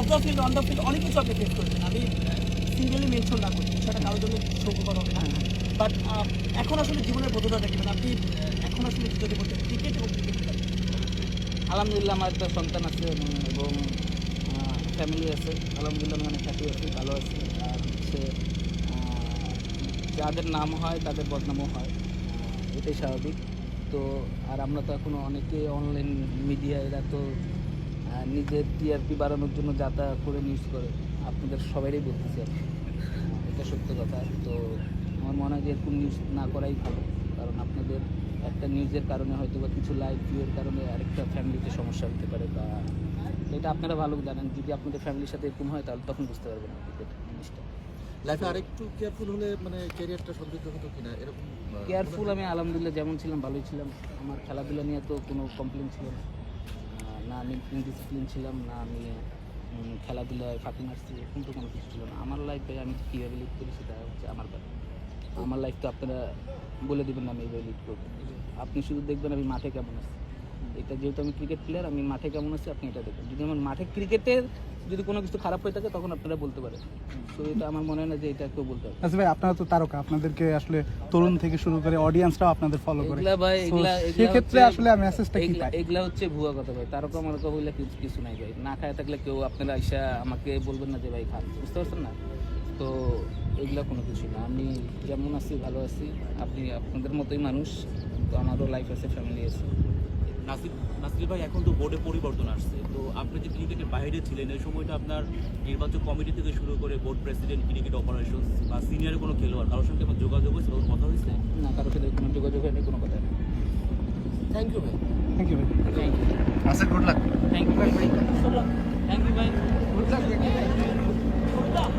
Off the field on the field অনেক কিছু আপনি ফেস করেছেন। আমি সিঙ্গেলি মেনশন না করছি সেটা কারোর জন্য শোককর হবে না। বাট এখন আসলে জীবনের বোধতা দেখবেন আপনি এখন আসলে যদি বলতে ক্রিকেট এবং ক্রিকেট আলহামদুলিল্লাহ আমার একটা সন্তান আছে এবং ফ্যামিলি আছে। আলহামদুলিল্লাহ আমি অনেক আছি ভালো আছি। আর হচ্ছে যাদের নাম হয়, তাদের বদনামও হয়। এটাই স্বাভাবিক। তো, আর আমরা তো এখনও অনেকে অনলাইন মিডিয়া এরা তো নিজের টিআরপি বাড়ানোর জন্য যাতায়াত করে নিউজ করে আপনাদের সবাইরই বলতেছি আর। এটা সত্য কথা। তো আমার মনে হয় যে এরকম নিউজ না করাই ভালো। কারণ আপনাদের একটা নিউজের কারণে হয়তো বা কিছু লাইভ ভিউয়ের কারণে আরেকটা ফ্যামিলিতে সমস্যা হতে পারে বা এটা আপনারা ভালো জানেন। যদি আপনাদের ফ্যামিলির সাথে এরকম হয় তাহলে তখন বুঝতে পারবেন জিনিসটা। লাইফে আরেকটু কেয়ারফুল হলে মানে ক্যারিয়ারটা সমৃদ্ধ হতো কিনা এরকম কেয়ারফুল আমি আলহামদুলিল্লাহ যেমন ছিলাম ভালোই ছিলাম। আমার খেলাধুলা নিয়ে তো কোনো কমপ্লেন ছিল না। না, আমি ইনডিসিপ্লিন ছিলাম, না আমি খেলাধুলায় ফাঁকি মারছি এরকম তো কোনো কিছু ছিল না। আমার লাইফে আমি কীভাবে লিড করি সেটা হচ্ছে আমার ব্যাপার। আমার লাইফ তো আপনারা বলে দেবেন না আমি এইভাবে লিড করব। আপনি শুধু দেখবেন আমি মাঠে কেমন আছি। এটা যেহেতু আমি ক্রিকেট প্লেয়ার আমি মাঠে কেমন আছি আপনি এটা দেখবেন যদি আমার মাঠে ক্রিকেটের যদি কোনো কিছু খারাপ হয়ে থাকে তখন আপনারা বলতে পারেন। তো এটা আমার মনে হয় না যে এটা কেউ বলতে পারে আচ্ছা ভাই আপনারা তো তারকা আপনাদেরকে আসলে তরুণ থেকে শুরু করে অডিয়েন্সরাও আপনাদের ফলো করে। এগুলা ভাই এগুলা সেক্ষেত্রে হচ্ছে- আসলে মেসেজটা কি পাই? এগুলা হচ্ছে ভুয়া কথা ভাই। তারকা মারকা বললে কিছু কিছু নাই ভাই। না খায় থাকলে কেউ আপনারা আইসা আমাকে বলবেন না যে ভাই খান। বুঝতে পারছেন না? তো এগুলা কোনো কিছু না। আমি যেমন আছি ভালো আছি। আপনি আপনাদের মতোই মানুষ। তো আমারও লাইফ আছে ফ্যামিলি আছে। নাসির নাসির ভাই এখন তো বোর্ডে পরিবর্তন আসছে। তো আপনি যে ক্রিকেটের বাইরে ছিলেন এই সময়টা আপনার নির্বাচন কমিটি থেকে শুরু করে বোর্ড প্রেসিডেন্ট ক্রিকেট অপারেশন বা সিনিয়র কোনো খেলোয়াড় কারোর সঙ্গে আমার যোগাযোগ হয়েছে কোনো কথা হয়েছে? না কারোর সাথে কোনো যোগাযোগ হয়নি কোনো কথা নেই থ্যাংক ইউ ভাই। থ্যাংক ইউ ভাই। থ্যাংক ইউ আসলে গুড লাক থ্যাংক ইউ ভাই। থ্যাংক ইউ ভাই। Good luck good luck